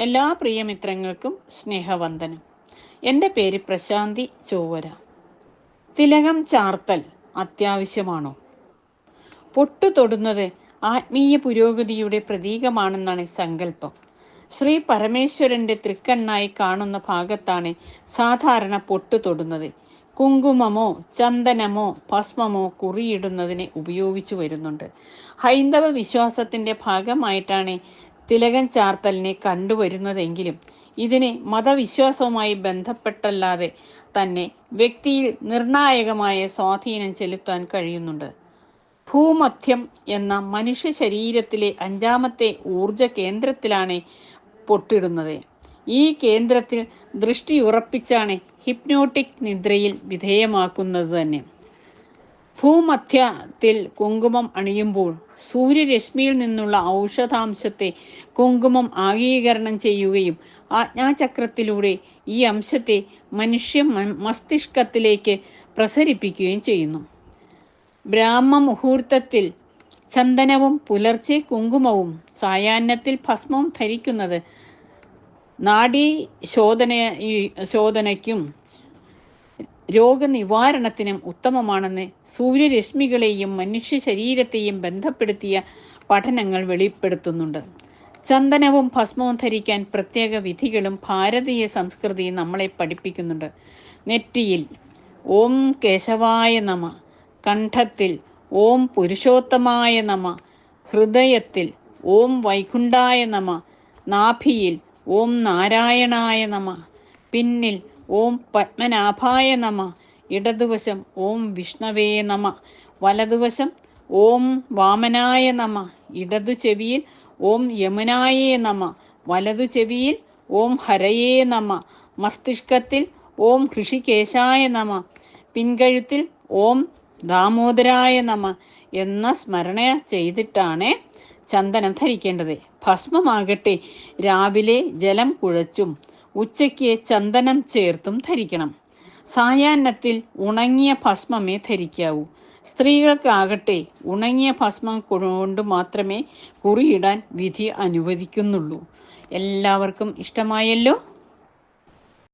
എല്ലാ പ്രിയമിത്രങ്ങൾക്കും സ്നേഹവന്ദനം. എന്റെ പേര് പ്രശാന്തി ചൊവ്വര. തിലകം ചാർത്തൽ അത്യാവശ്യമാണോ? പൊട്ടു തൊടുന്നത് ആത്മീയ പുരോഗതിയുടെ പ്രതീകമാണെന്നാണ് സങ്കല്പം. ശ്രീ പരമേശ്വരന്റെ തൃക്കണ്ണായി കാണുന്ന ഭാഗത്താണ് സാധാരണ പൊട്ടു തൊടുന്നത്. കുങ്കുമമോ ചന്ദനമോ ഭസ്മമോ കുറിയിടുന്നതിന് ഉപയോഗിച്ചു വരുന്നുണ്ട്. ഹൈന്ദവ വിശ്വാസത്തിന്റെ ഭാഗമായിട്ടാണ് തിലകം ചാർത്തലിനെ കണ്ടുവരുന്നതെങ്കിലും ഇതിന് മതവിശ്വാസവുമായി ബന്ധപ്പെട്ടല്ലാതെ തന്നെ വ്യക്തിയിൽ നിർണായകമായ സ്വാധീനം ചെലുത്താൻ കഴിയുന്നുണ്ട്. ഭൂമധ്യം എന്ന മനുഷ്യ ശരീരത്തിലെ അഞ്ചാമത്തെ ഊർജ കേന്ദ്രത്തിലാണ് പൊട്ടിടുന്നത്. ഈ കേന്ദ്രത്തിൽ ദൃഷ്ടി ഉറപ്പിച്ചാണ് ഹിപ്നോട്ടിക് നിദ്രയിൽ വിധേയമാക്കുന്നത് തന്നെ. ഭൂമധ്യത്തിൽ കുങ്കുമം അണിയുമ്പോൾ സൂര്യരശ്മിയിൽ നിന്നുള്ള ഔഷധാംശത്തെ കുങ്കുമം ആഗീകരണം ചെയ്യുകയും ആജ്ഞാചക്രത്തിലൂടെ ഈ അംശത്തെ മനുഷ്യ മസ്തിഷ്കത്തിലേക്ക് പ്രസരിപ്പിക്കുകയും ചെയ്യുന്നു. ബ്രാഹ്മ മുഹൂർത്തത്തിൽ ചന്ദനവും പുലർച്ചെ കുങ്കുമവും സായാഹ്നത്തിൽ ഭസ്മവും ധരിക്കുന്നത് നാഡീ ശോധന ശോധനയ്ക്കും രോഗനിവാരണത്തിനും ഉത്തമമാണെന്ന് സൂര്യരശ്മികളെയും മനുഷ്യ ശരീരത്തെയും ബന്ധപ്പെടുത്തിയ പഠനങ്ങൾ വെളിപ്പെടുത്തുന്നുണ്ട്. ചന്ദനവും ഭസ്മവും ധരിക്കാൻ പ്രത്യേക വിധികളും ഭാരതീയ സംസ്കൃതി നമ്മളെ പഠിപ്പിക്കുന്നുണ്ട്. നെറ്റിയിൽ ഓം കേശവായ നമ കണ്ഠത്തിൽ ഓം പുരുഷോത്തമായ നമ ഹൃദയത്തിൽ ഓം വൈകുണ്ഠായ നമ നാഭിയിൽ ഓം നാരായണായ നമ പിന്നിൽ ഓം പത്മനാഭായ നമ. ഇടതുവശം ഓം വിഷ്ണവേ നമ. വലതുവശം ഓം വാമനായ നമ. ഇടതു ചെവിയിൽ ഓം യമുനായേ നമ. വലതു ചെവിയിൽ ഓം ഹരയേ നമ. മസ്തിഷ്കത്തിൽ ഓം ഋഷികേശായ നമ. പിൻകഴുത്തിൽ ഓം ദാമോദരായ നമ എന്ന സ്മരണ ചെയ്തിട്ടാണ് ചന്ദനം ധരിക്കേണ്ടത്. ഭസ്മമാകട്ടെ. രാവിലെ ജലം കുഴച്ചും. ഉച്ചയ്ക്ക് ചന്ദനം ചേർത്തും ധരിക്കണം. സായാഹ്നത്തിൽ ഉണങ്ങിയ ഭസ്മമേ ധരിക്കാവൂ. സ്ത്രീകൾക്കാകട്ടെ ഉണങ്ങിയ ഭസ്മം കൊണ്ട് മാത്രമേ കുറിയിടാൻ വിധി അനുവദിക്കുന്നുള്ളൂ. എല്ലാവർക്കും ഇഷ്ടമായല്ലോ?